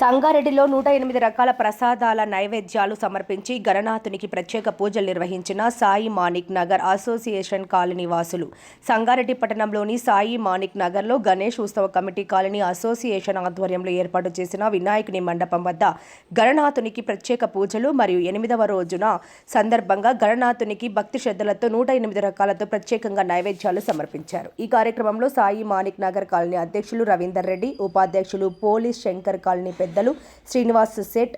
సంగారెడ్డిలో నూట ఎనిమిది రకాల ప్రసాదాల నైవేద్యాలు సమర్పించి గణనాథునికి ప్రత్యేక పూజలు నిర్వహించిన సాయి మాణిక్ నగర్ అసోసియేషన్ కాలనీ వాసులు. సంగారెడ్డి పట్టణంలోని సాయి మాణిక్ నగర్లో గణేష్ ఉత్సవ కమిటీ కాలనీ అసోసియేషన్ ఆధ్వర్యంలో ఏర్పాటు చేసిన వినాయకుని మండపం వద్ద గణనాథునికి ప్రత్యేక పూజలు మరియు ఎనిమిదవ రోజున సందర్భంగా గణనాథునికి భక్తి శ్రద్ధలతో నూట ఎనిమిది రకాలతో ప్రత్యేకంగా నైవేద్యాలు సమర్పించారు. ఈ కార్యక్రమంలో సాయి మాణిక్ నగర్ కాలనీ అధ్యక్షులు రవీందర్ రెడ్డి ఉపాధ్యక్షులు పోలీస్ శంకర్ కాలనీ పెద్దలు Srinivas set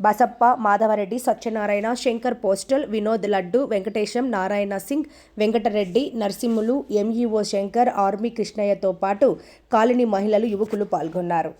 Basappa Madhavareddy Satyanarayana Shankar postal Vinod Laddu Venkatesham Narayana Singh Venkatareddy Narasimhulu MEO Shankar army కృష్ణయ్యతో పాటు కాలనీ మహిళలు యువకులు పాల్గొన్నారు.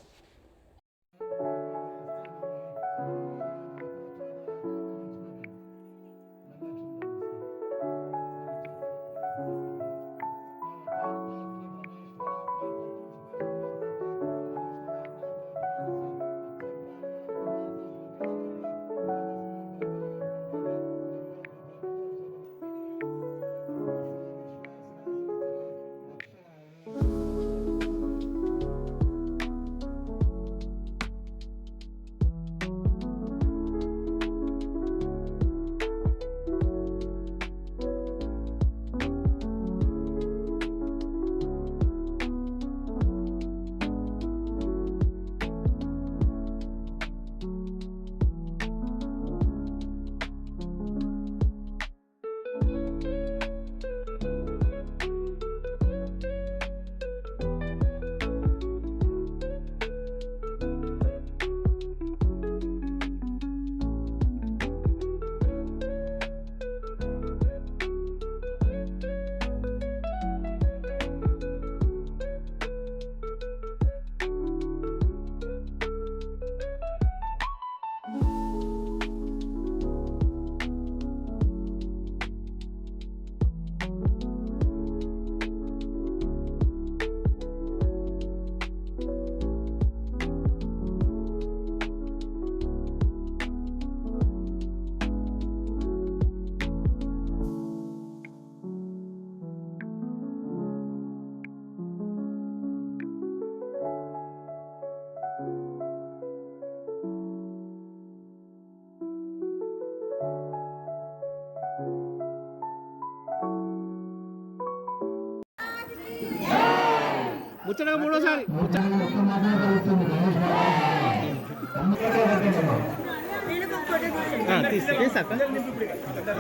ముచ్చటగా మూడోసారి.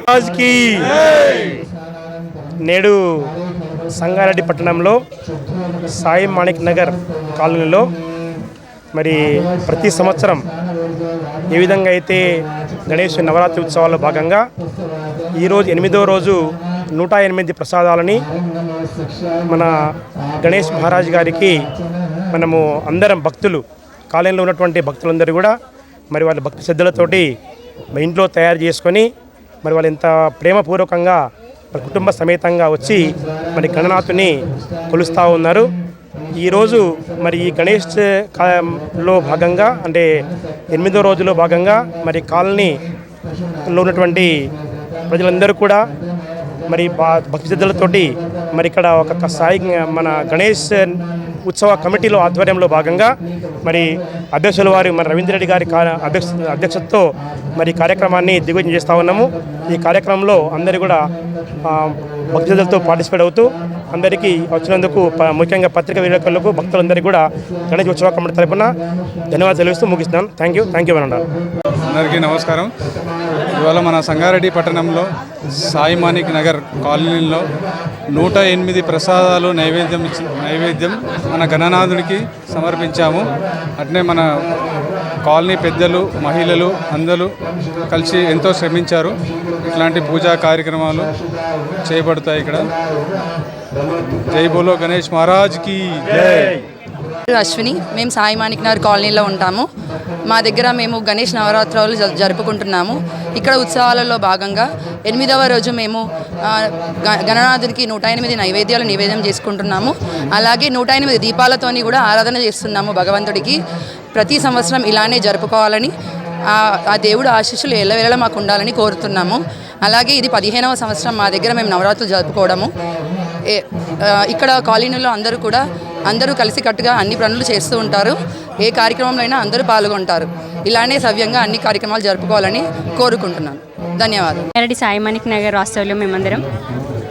రాజ్కి నేడు సంగారెడ్డి పట్టణంలో సాయి మాణిక్ నగర్ కాలనీలో మరి ప్రతి సంవత్సరం ఏ విధంగా అయితే గణేష్ నవరాత్రి ఉత్సవాల్లో భాగంగా ఈరోజు ఎనిమిదో రోజు నూట ఎనిమిది ప్రసాదాలని మన గణేష్ మహారాజ్ గారికి మనము అందరం భక్తులు కాలనీలో ఉన్నటువంటి భక్తులందరూ కూడా మరి వాళ్ళ భక్తి శ్రద్ధలతోటి మా ఇంట్లో తయారు చేసుకొని మరి వాళ్ళు ఎంత ప్రేమపూర్వకంగా మరి కుటుంబ సమేతంగా వచ్చి మరి గణనాథుని కొలుస్తూ ఉన్నారు. ఈరోజు మరి ఈ గణేష్ కాలంలో లో భాగంగా అంటే ఎనిమిదో రోజులో భాగంగా మరి కాలనీలో ఉన్నటువంటి ప్రజలందరూ కూడా మరి బా- భక్తి శ్రద్ధలతోటి మరి ఇక్కడ ఒక సాయి మన గణేష్ ఉత్సవ కమిటీలో ఆధ్వర్యంలో భాగంగా మరి అధ్యక్షుల వారి మన రవీంద్ర రెడ్డి గారి అధ్యక్ష అధ్యక్షతతో మరి కార్యక్రమాన్ని దిగ్విజయం చేస్తూ ఉన్నాము. ఈ కార్యక్రమంలో అందరూ కూడా ఆ, పార్టిసిపేట్ అవుతూ అందరికీ వచ్చినందుకు ప- ముఖ్యంగా పత్రిక విలేకరులకు భక్తులందరికీ కూడా గణేష్ ఉత్సవ కమిటీ తరపున ధన్యవాదాలు తెలుస్తూ ముగిస్తున్నాను. థ్యాంక్ యూ థ్యాంక్ యూ అందరికీ నమస్కారం. ఇవాళ మన సంగారెడ్డి పట్టణంలో సాయి మానిక్ నగర్ కాలనీలో నూట ఎనిమిది ప్రసాదాలు నైవేద్యం నైవేద్యం మన గణనాథుడికి సమర్పించాము. అట్నే మన కాలనీ పెద్దలు మహిళలు అందరూ కలిసి ఎంతో శ్రమించారు. ఇట్లాంటి పూజా కార్యక్రమాలు చేయబడతాయి ఇక్కడ. జై బోలో గణేష్ మహారాజ్కి జై. అశ్విని. మేము సాయి మాణిక్ నగర్ కాలనీలో ఉంటాము. మా దగ్గర మేము గణేష్ నవరాత్రులు జ- జరుపుకుంటున్నాము. ఇక్కడ ఉత్సవాలలో భాగంగా ఎనిమిదవ రోజు మేము గ- గణనాథునికి నూట ఎనిమిది నైవేద్యాలు నివేదన చేసుకుంటున్నాము. అలాగే నూట ఎనిమిది దీపాలతోని కూడా ఆరాధన చేస్తున్నాము భగవంతుడికి. ప్రతి సంవత్సరం ఇలానే జరుపుకోవాలని ఆ దేవుడు ఆశీస్సులు ఎల్లవేళ మాకు ఉండాలని కోరుతున్నాము. అలాగే ఇది పదిహేనవ సంవత్సరం మా దగ్గర మేము నవరాత్రులు జరుపుకోవడము. ఏ- ఇక్కడ కాలనీలో అందరూ కూడా అందరూ కలిసికట్టుగా అన్ని పనులు చేస్తూ ఉంటారు. ఏ కార్యక్రమంలో అయినా అందరూ పాల్గొంటారు. ఇలానే సవ్యంగా అన్ని కార్యక్రమాలు జరుపుకోవాలని కోరుకుంటున్నాను. ధన్యవాదాలు. ఎరడి సాయి మాణిక్ నగర్ వాస్తవ్యంలో మేమందరం.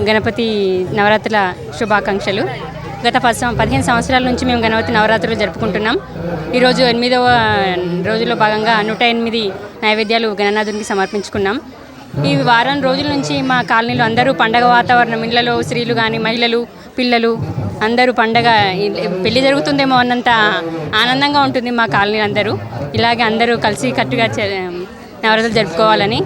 గణపతి నవరాత్రుల శుభాకాంక్షలు. గత పది పదిహేను సంవత్సరాల నుంచి మేము గణపతి నవరాత్రులు జరుపుకుంటున్నాం. ఈరోజు ఎనిమిదవ రోజులో భాగంగా నూట ఎనిమిది నైవేద్యాలు గణనాథునికి సమర్పించుకున్నాం. ఈ వారం రోజుల నుంచి మా కాలనీలో అందరూ పండగ వాతావరణం ఇళ్ళలో స్త్రీలు కానీ మహిళలు పిల్లలు అందరూ పండగ పెళ్ళి జరుగుతుందేమో అన్నంత ఆనందంగా ఉంటుంది మా కాలనీ అందరూ. ఇలాగే అందరూ కలిసి కట్టుగా నవరాత్రులు జరుపుకోవాలని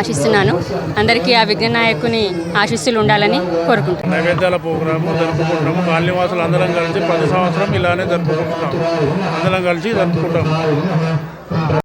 ఆశిస్తున్నాను. అందరికీ ఆ విఘ్ననాయకుని ఆశీస్సులు ఉండాలని కోరుకుంటున్నాను. నైవేద్యాల ప్రోగ్రాము జరుపుకుంటాము కాలనీవాసులు అందరం కలిసి ప్రతి సంవత్సరం ఇలానే జరుపుకుంటాం అందరం కలిసి జరుపుకుంటాం